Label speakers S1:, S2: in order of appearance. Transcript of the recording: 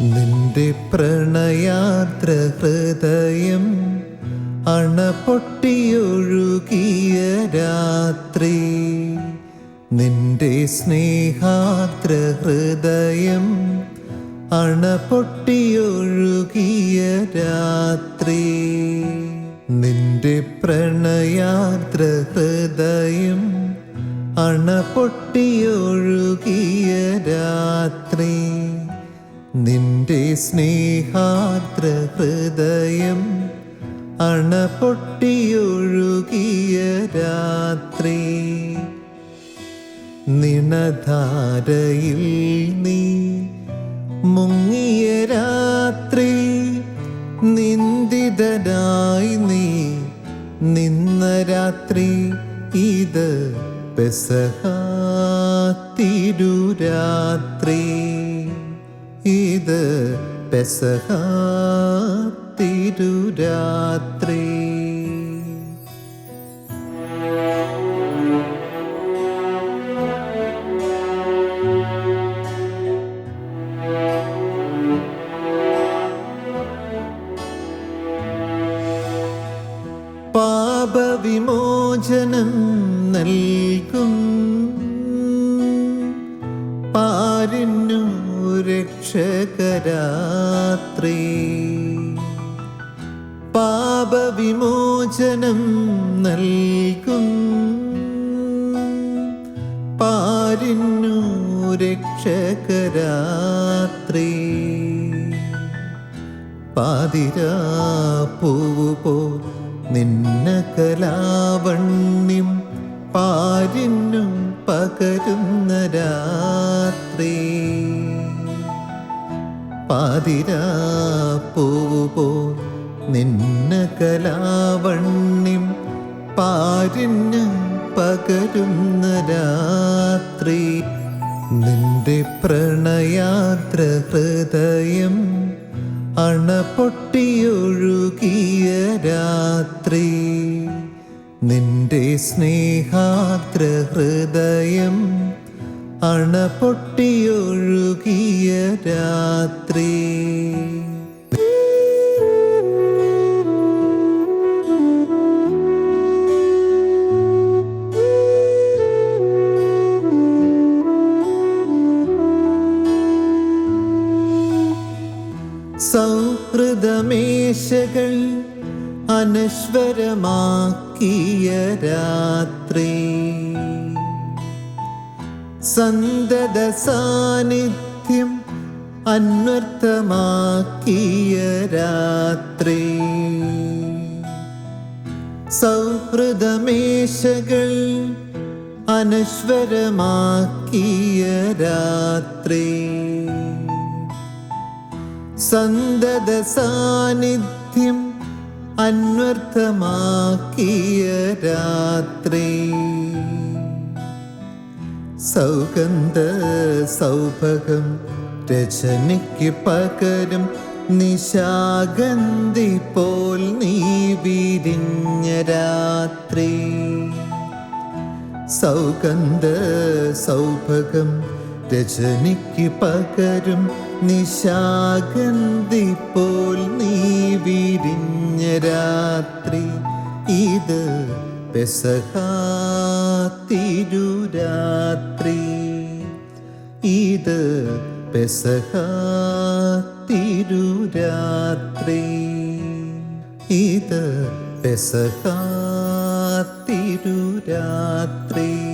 S1: നിന്റെ പ്രണയാത്ര ഹൃദയം അണപൊട്ടിയൊഴുകിയ രാത്രി. നിന്റെ സ്നേഹാത്ര ഹൃദയം അണപൊട്ടിയൊഴുകിയ രാത്രി. നിന്റെ പ്രണയാത്ര ഹൃദയം അണപൊട്ടിയൊഴുകിയ രാത്രി. നിന്റെ സ്നേഹാർദ്ര ഹൃദയം അണപൊട്ടിയൊഴുകിയ രാത്രി. നിണധാരയിൽ നീ മുങ്ങിയ രാത്രി നിന്ദിതനായി നീ നിന്ന രാത്രി ഇത് പെസഹ തിരുരാത്രി. ഇത് പെസഹ തിരുരാത്രി. പാപവിമോചനം നൽകും. പാരിന്നു രക്ഷകരാത്രി പാപവിമോചനം നൽകും. പാരിന്നു രക്ഷകരാത്രി. പാതിരാപ്പൂവുപോ നിന്ന കലാവണ്യം പാരിന്നും പകരുന്ന രാത്രി. പാതിരാ നിന്ന കലാവണ്യം പാരിന് പകരുന്ന രാത്രി നിന്റെ പ്രണയാത്ര ഹൃദയം അണപൊട്ടിയൊഴുകിയ രാത്രി നിന്റെ സ്നേഹാത്ര ഹൃദയം അണപൊട്ടിയൊഴുകിയ രാത്രി. സൗഹൃദമേശകൾ അനശ്വരമാക്കിയ രാത്രി. സന്തത സാന്നിധ്യം അന്വർത്ഥമാക്കിയ രാത്രി. സൗഹൃദമേശകൾ അനശ്വരമാക്കിയ രാത്രി. സന്തത സാന്നിധ്യം അന്വർത്ഥമാക്കിയ രാത്രി. സൗഗന്ധ സൗഭകം രചനയ്ക്ക് പകരം നിശാഗന്ധി പോൽ നീ വിരിഞ്ഞ രാത്രി. സൗഗന്ധ സൗഭകം രചനയ്ക്ക് പകരം നിശാഗന്ധി പോൽ നീ വിരിഞ്ഞ രാത്രി. ഇത് പെസഹ ഇത് പെസഹ തിരുരാത്രി. ഇത് പെസഹ തിരുരാത്രി.